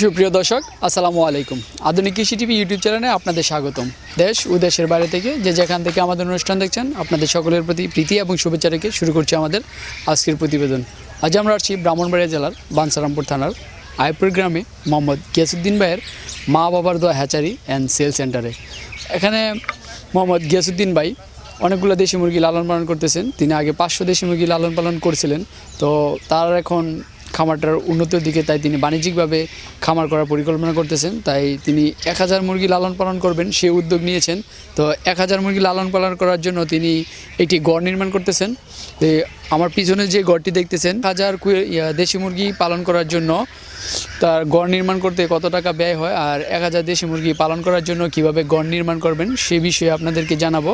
সুপ্রিয় দর্শক, আসসালামু আলাইকুম। আধুনিক কৃষি টিভি ইউটিউব চ্যানেলে আপনাদের স্বাগতম। দেশ ও দেশের বাইরে থেকে যে যেখান থেকে আমাদের অনুষ্ঠান দেখছেন, আপনাদের সকলের প্রতি প্রীতি এবং শুভেচ্ছা রেখে শুরু করছি আমাদের আজকের প্রতিবেদন। আজ আমরা আসছি ব্রাহ্মণবাড়িয়া জেলার বানসারামপুর থানার আয়পুর গ্রামে মোহাম্মদ গিয়াসুদ্দিন ভাইয়ের মা বাবার দোয়া হ্যাচারি অ্যান্ড সেল সেন্টারে। এখানে মোহাম্মদ গিয়াসুদ্দিন ভাই অনেকগুলো দেশি মুরগি লালন পালন করতেছেন। তিনি আগে পাঁচশো দেশি মুরগি লালন পালন করছিলেন। তো তার এখন খামারটার উন্নতির দিকে তাই তিনি বাণিজ্যিকভাবে খামার করার পরিকল্পনা করতেছেন। তাই তিনি এক হাজার মুরগি লালন পালন করবেন, সে উদ্যোগ নিয়েছেন। তো এক হাজার মুরগি লালন পালন করার জন্য তিনি একটি গড় নির্মাণ করতেছেন। আমার পিছনে যে গড়টি দেখতেছেন হাজার দেশি মুরগি পালন করার জন্য তার গড় নির্মাণ করতে কত টাকা ব্যয় হয় আর এক হাজার দেশি মুরগি পালন করার জন্য কীভাবে গড় নির্মাণ করবেন সে বিষয়ে আপনাদেরকে জানাব।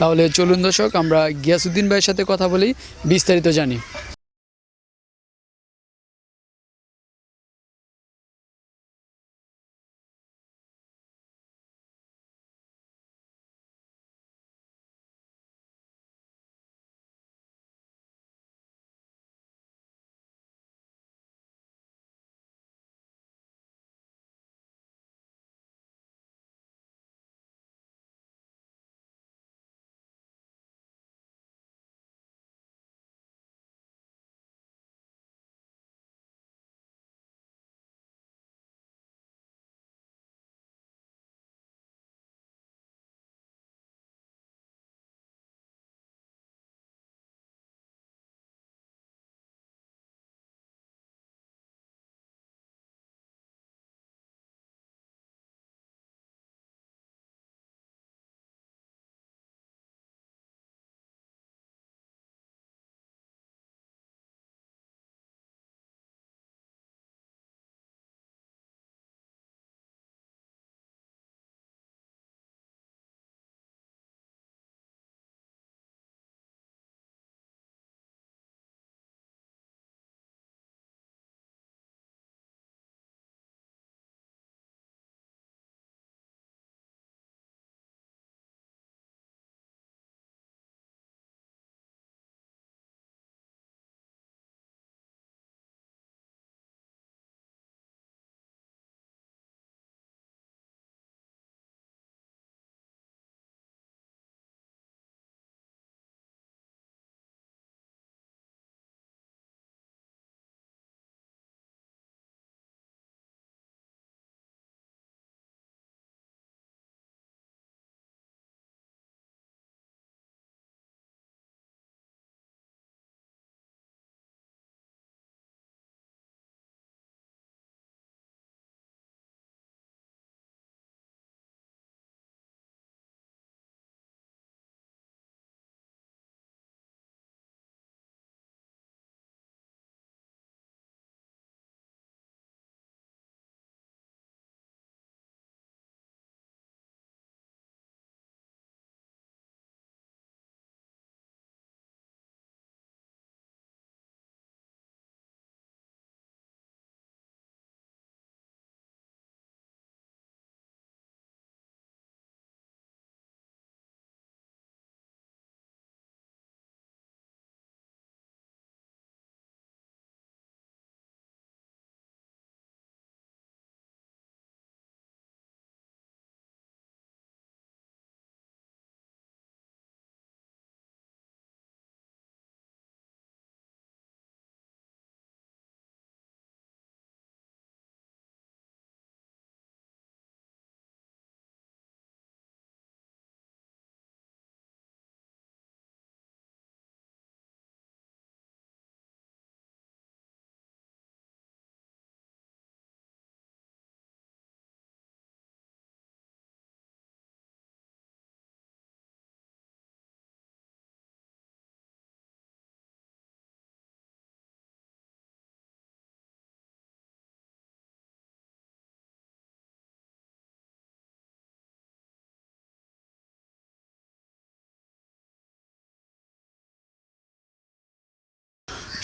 তাহলে চলুন দর্শক, আমরা গিয়াসুদ্দিন ভাইয়ের সাথে কথা বলি, বিস্তারিত জানি।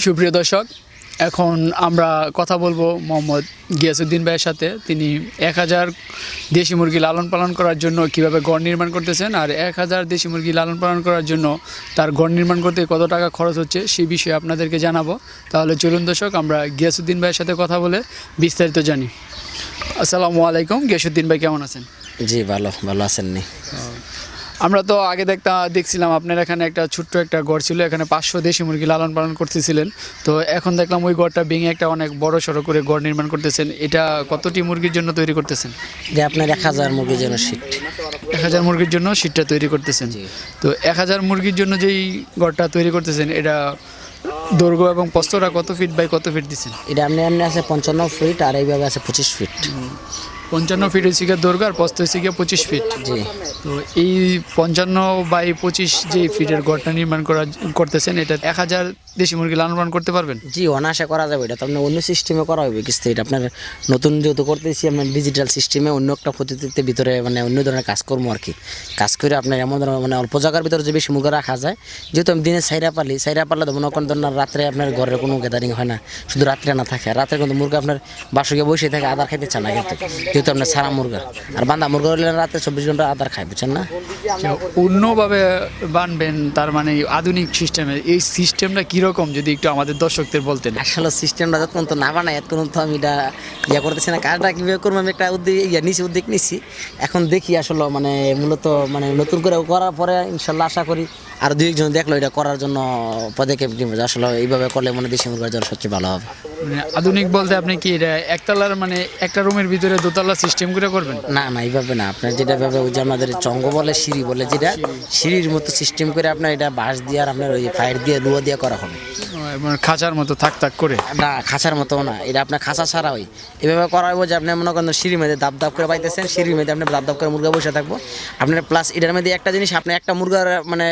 সুপ্রিয় দর্শক এখন আমরা কথা বলব মোহাম্মদ গিয়াসুদ্দিন ভাইয়ের সাথে। তিনি এক হাজার দেশি মুরগি লালন পালন করার জন্য কীভাবে গড় নির্মাণ করতেছেন আর এক হাজার দেশি মুরগি লালন পালন করার জন্য তার গড় নির্মাণ করতে কত টাকা খরচ হচ্ছে সেই বিষয়ে আপনাদেরকে জানাব। তাহলে চলুন দর্শক আমরা গিয়াসুদ্দিন ভাইয়ের সাথে কথা বলে বিস্তারিত জানি। আসসালামু আলাইকুম গিয়াসুদ্দিন ভাই কেমন আছেন? জি ভালো ভালো আছেন নি। আমরা তো আগে দেখতা দেখছিলাম আপনার এখানে একটা ছোট্ট একটা ঘর ছিল এখানে পাঁচশো দেশি মুরগি লালন পালন করতেছিলেন। তো এখন দেখলাম ওই ঘরটা ভেঙে একটা অনেক বড় সড়ো করে ঘর নির্মাণ করতেছেন। এটা কতটি মুরগির জন্য তৈরি করতেছেন? যে আপনার এক হাজার মুরগির জন্য শীত এক হাজার মুরগির জন্য শীটটা তৈরি করতেছেন। তো এক হাজার মুরগির জন্য যেই ঘরটা তৈরি করতেছেন এটা দৈর্ঘ্য এবং প্রস্তরা কত ফিট বাই কত ফিট দিচ্ছেন এটা আপনি এমনি আছে পঞ্চান্ন ফিট আর এইভাবে আছে পঁচিশ ফিট পঞ্চান্ন ফিট হয়েছে গিয়ে দৈর্ঘ্য আর প্রস্ত হয়েছে গিয়ে পঁচিশ ফিট জি। তো এই পঞ্চান্ন বাই পঁচিশ যে ফিটের ঘরটা নির্মাণ করা করতেছেন এটা এক হাজার দেশি মুরগি লালন পালন করতে পারবেন? জি অনায়াসে করা যাবে। এটা তো আপনার অন্য সিস্টেমে করা হবে। কিস্তি এটা আপনার নতুন যেহেতু করতেছি আপনার ডিজিটাল সিস্টেমে অন্য একটা পদ্ধতিতে ভিতরে মানে অন্য ধরনের কাজকর্ম আর কি। কাজ করে আপনার এমন ধরনের মানে অল্প জায়গার ভিতরে যে বেশি মুরগি রাখা যায় যেহেতু আমি দিনে সাইরা পালি সাইরা পারলে তো মনে করেন রাত্রে আপনার ঘরের কোনো গ্যাদারিং হয় না। শুধু রাত্রে না থাকে। রাত্রে কিন্তু মুরগা আপনার বাসকে বসে থাকে আদার খাইতে চান না কিন্তু। আপনার সারা মুরগা। আর বান্দা মুরগা হলে রাত্রে চব্বিশ ঘণ্টা আদার খাই বুঝছেন না? অন্যভাবে বানবেন তার মানে আধুনিক সিস্টেমে এই সিস্টেমটা কীরকম যদি একটু আমাদের দর্শকদের বলতেন? আসলে সিস্টেমটা যতক্ষণ তো না বানাই এতক্ষণ তো আমি এটা ইয়ে করতেছি না। কাজটা কীভাবে করব আমি একটা উদ্যোগ ইয়ে নিছি উদ্যোগ নিছি। এখন দেখি আসলে মানে মূলত মানে নতুন করে করার পরে ইনশাল্লাহ আশা করি আর দুই একজন দেখল এটা করার জন্য পদক্ষেপ নিব আসলে এইভাবে করলে মনে দেশি মুরগার জন্য সবচেয়ে ভালো হবে। মানে আধুনিক বলতে আপনি কি এটা একতলার মানে একটা রুমের ভিতরে দোতলা সিস্টেম করে করবেন? না না এইভাবে না। আপনার যেটা ভাবে ওই যে আমাদের চঙ্গ বলে সিঁড়ি বলে যেটা সিঁড়ির মতো সিস্টেম করে আপনার এটা বাঁশ দিয়ে আর আপনার ওই ফায়ার দিয়ে রুয়া দিয়ে করা হবে। খাঁচার মতো থাক থাক করে? না খাঁচার মতো না। এটা আপনার খাঁচা ছাড়া হয়। এভাবে করা হইব যে আপনি মনে করেন সিঁড়ির মধ্যে দাব দাব করে পাইতেছেন সিঁড়ির মধ্যে আপনি দাব দাব করে মুরগা বসে থাকব। আপনার প্লাস এটার মধ্যে একটা জিনিস আপনি একটা মুরগার মানে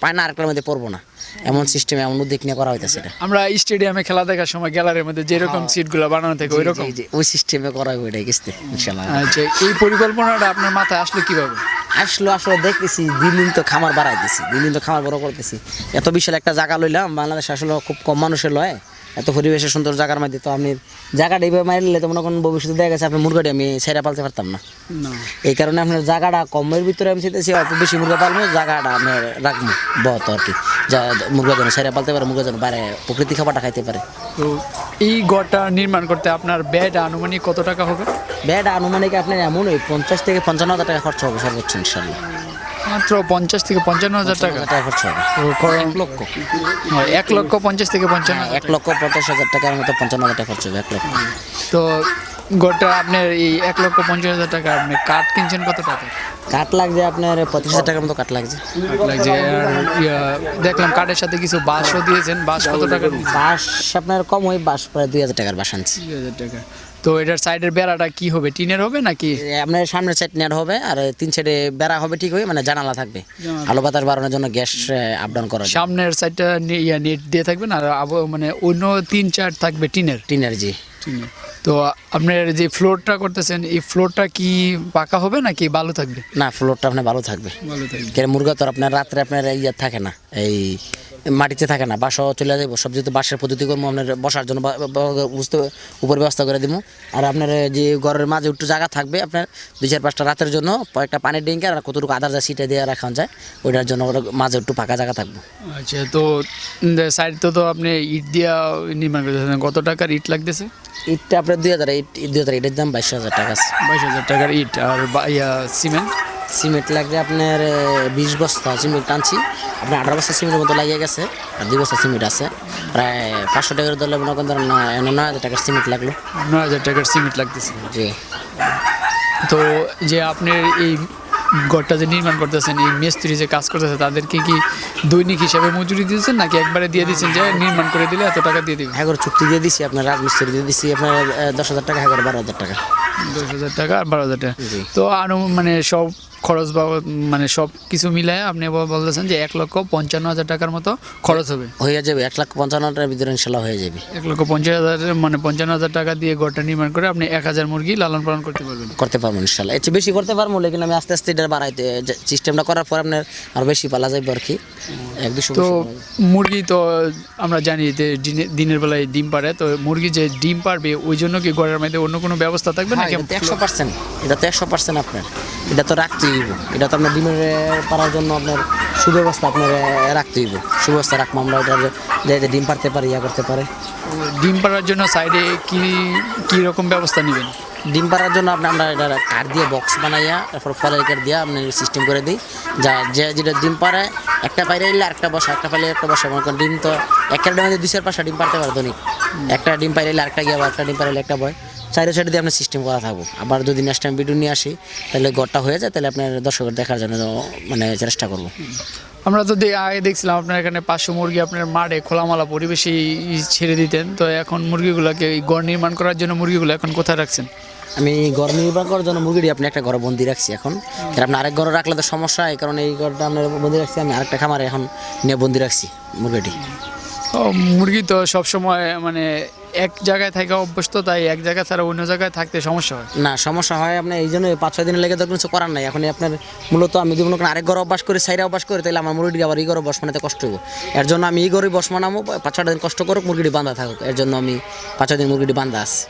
পায় না আরেকটার মধ্যে পড়ব না। এমন সিস্টেম এমন উদ্যোগ নিয়ে করা হইতেছে এটা। আমরা স্টেডিয়ামে খেলা দেখার সময় গ্যালারির মধ্যে যেরকম সিটগুলো বানানো থাকে ওই রকম ওই সিস্টেমে করা হবে এটা কিস্তে ইনশাআল্লাহ আচ্ছা এই পরিকল্পনাটা আপনার মাথায় আসলো কীভাবে? আসলো আসলে দেখতেছি দিন তো খামার বাড়াইতেছি দিন তো খামার বড় করতেছি। এত বিশাল একটা জায়গা লইলাম বাংলাদেশ আসলে খুব কম মানুষের লয়। এত পরিবেশের সুন্দর জায়গার মধ্যে তো আপনি জায়গাটা এইভাবে মারলে তো মনে করেন ভবিষ্যতে দেখা গেছে আপনি মুরগাটি আমি ছেড়ে পালতে পারতাম না। এই কারণে আপনার জায়গাটা কমের ভিতরে আমি চাইতেছি অল্প বেশি মুরগা পালবো জায়গাটা আমি রাখব বহত আর কি। যা মুরগা যেন ছেড়ে পালতে পারে মুরগা যেন বাইরে প্রকৃতি খাবারটা খাইতে পারে। তো এই ঘরটা নির্মাণ করতে আপনার ব্যয় আনুমানিক কত টাকা হবে? ব্যাড আনুমানিক আপনার এমন ওই পঞ্চাশ থেকে পঞ্চান্ন হাজার টাকা খরচ হবে সর্বোচ্চ ইনশাল্লাহ। মাত্র পঞ্চাশ থেকে পঞ্চান্ন হাজার টাকা। টাকা খরচ হবে। এক লক্ষ। এক লক্ষ পঞ্চাশ থেকে পঞ্চান্ন এক লক্ষ পঞ্চাশ হাজার টাকার মতো পঞ্চান্ন হাজার টাকা খরচ হবে এক লক্ষ। তো ঘরটা আপনার এই এক লক্ষ পঞ্চাশ হাজার টাকা আপনি কাঠ কিনছেন কত টাকা? কাঠ লাগছে আপনার পঁচিশ হাজার টাকার মতো কাঠ লাগছে। লাগছে। দেখলাম কাঠের সাথে কিছু বাঁশও দিয়েছেন। বাঁশ কত টাকা? বাস আপনার কম ওই বাস প্রায় দুই হাজার টাকার বাস আনছি। দুই হাজার টাকা। তো এটার সাইডের বেড়াটা কি হবে? টিনের হবে নাকি? আপনার সামনের সাইড নেট হবে আর তিন সাইডে বেড়া হবে ঠিক হবে মানে জানালা থাকবে। আলো বাতাস বাড়ানোর জন্য গ্যাস আপ ডাউন করা সামনের সাইডটা নেট দিয়ে থাকবেন আর মানে অন্য তিন চার থাকবে টিনের? টিনের জি। টিনের। তো আপনার যে ফ্লোরটা করতেছেন এই ফ্লোরটা কি পাকা হবে নাকি বালু থাকবে? না ফ্লোরটা আপনার ভালো থাকবে। ভালো থাকবে। কেন মুরগা তো আপনার রাত্রে আপনার ইয়ে থাকে না এই মাটিতে থাকে না বাসও চলে যাব সব যেহেতু বাসের পদ্ধতি করব আপনার বসার জন্য বুঝতে উপর ব্যবস্থা করে দিব আর আপনার যে ঘরের মাঝে একটু জায়গা থাকবে আপনার দুই চার পাঁচটা রাতের জন্য একটা পানির ড্রিঙ্ক আর কতটুকু আদার যা সিটে দিয়ে রাখা যায় ওইটার জন্য ওটা মাঝে একটু ফাঁকা জায়গা থাকবে। আচ্ছা তো সাইড তো তো আপনি ইট দিয়া নির্মাণ করতেছেন কত টাকার ইট লাগতেছে? ইটটা আপনার দুই হাজার ইট দুই হাজার ইটের দাম বাইশ হাজার টাকা আছে। বাইশ হাজার টাকার ইট আর ইয়া সিমেন্ট সিমেন্ট লাগবে আপনার বিশ বস্তা সিমেন্ট টানছি। আপনার আঠারো বস্তা সিমেন্টের মতো লাগিয়ে গেছে আর দুই বস্তা সিমেন্ট আছে। প্রায় পাঁচশো টাকার দলে মনে করেন নয় হাজার টাকার সিমেন্ট লাগল। নয় হাজার টাকার সিমেন্ট লাগতেছে। জি। তো যে আপনি এই ঘরটা যে নির্মাণ করতেছেন এই মিস্ত্রি যে কাজ করতেছে তাদেরকে কি দৈনিক হিসাবে মজুরি দিয়েছেন নাকি একবারে দিয়ে দিচ্ছেন যে নির্মাণ করে দিলে এত টাকা দিয়ে দিবেন? হ্যাঁ চুক্তি দিয়ে দিছি আপনার রাজমিস্ত্রি দিয়ে দিছি আপনার দশ হাজার টাকা হ্যাঁ বারো হাজার টাকা। দশ হাজার টাকা আর বারো হাজার টাকা। তো আরও মানে সব খরচ বা মানে সব কিছু মিলায় আপনি বলতেছেন যে এক লক্ষ পঞ্চান্ন হাজার টাকার মতো খরচ হবে। হয়ে যাবে এক লাখ পঞ্চান্ন হাজারের ভিতরে ইনশাল্লাহ হয়ে যাবে। এক লক্ষ পঞ্চাশ হাজার মানে পঞ্চান্ন হাজার টাকা দিয়ে ঘরটা নির্মাণ করে আপনি এক হাজার মুরগি লালন পালন করতে পারবেন। করতে পারব ইনশাল্লাহ। এর বেশি করতে পারব লেকিন আমি আস্তে আস্তে এটা বাড়াইতে সিস্টেমটা করার পর আপনার আরও বেশি পালা যাবে আর কি। এক দুশো তো মুরগি তো আমরা জানি যে দিনে- দিনের বেলায় ডিম পারে তো মুরগি যে ডিম পারবে ওই জন্য কি ঘরের মধ্যে অন্য কোনো ব্যবস্থা থাকবে না একশো পার্সেন্ট এটা তো একশো পার্সেন্ট আপনার। এটা তো রাখতেই হইব। এটা তো আপনার ডিমের পারার জন্য আপনার সুব্যবস্থা আপনার রাখতেই হইব। সুব্যবস্থা রাখব আমরা এটা যাতে ডিম পারতে পারি ইয়া করতে পারে। ডিম পাড়ার জন্য সাইডে কি কি রকম ব্যবস্থা নেবেন? ডিম পাড়ার জন্য আপনি আমরা এটা কাঠ দিয়ে বক্স বানাইয়া তারপর ফলের কাঠ দিয়ে আপনি সিস্টেম করে দিই। যা যে যেটা ডিম পাড়ে একটা পাইরে এলে আরেকটা বসা একটা পাইলে একটা বসা। মনে করেন ডিম তো একটা ডিমের মধ্যে দুই চার পাঁচটা ডিম পাড়তে পারে দৈনিক একটা ডিম পাইলে এলে আরেকটা গিয়ে আবার একটা ডিম পাইলে একটা বয়। চাইরে সাইডে দিয়ে আপনার সিস্টেম করা থাকব আবার যদি নেক্সট টাইম ভিডিও নিয়ে আসি তাহলে ঘরটা হয়ে যায় তাহলে আপনার দর্শকের দেখার জন্য মানে চেষ্টা করব। আমরা তো আগে দেখছিলাম আপনার এখানে পাঁচশো মুরগি আপনার মাঠে খোলামালা পরিবেশে ছেড়ে দিতেন তো এখন মুরগিগুলোকে ঘর নির্মাণ করার জন্য মুরগিগুলো এখন কোথায় রাখছেন? আমি ঘর নির্মাণ করার জন্য মুরগিটি আপনি একটা ঘরে বন্দি রাখছি এখন। আপনি আরেক ঘরে রাখলে তো সমস্যা এই কারণে এই ঘরটা আপনার বন্দি রাখছি আমি আরেকটা খামারে এখন নিয়ে বন্দি রাখছি মুরগিটি। মুরগি তো সবসময় মানে এক জায়গায় থাকা অভ্যস্ত, তাই এক জায়গা ছাড়া অন্য জায়গায় থাকতে সমস্যা হয়? না, সমস্যা হয় আপনার এই জন্য পাঁচ ছয় দিন লেগে তো কিছু করার নাই। এখন আপনার মূলত আমি যদি মনে করেন আরেক ঘরে অভ্যাস করি, সাইডে অভ্যাস করি, তাহলে আমার মুরগিটি আবার এই ঘরে বস মানাতে কষ্ট হব এর জন্য আমি এই ঘরে বস মানাবো পাঁচ ছটা দিন কষ্ট করুক, মুরগিটি বান্ধা থাকুক। এর জন্য আমি পাঁচ ছয় দিন মুরগিটি বান্ধা আছে।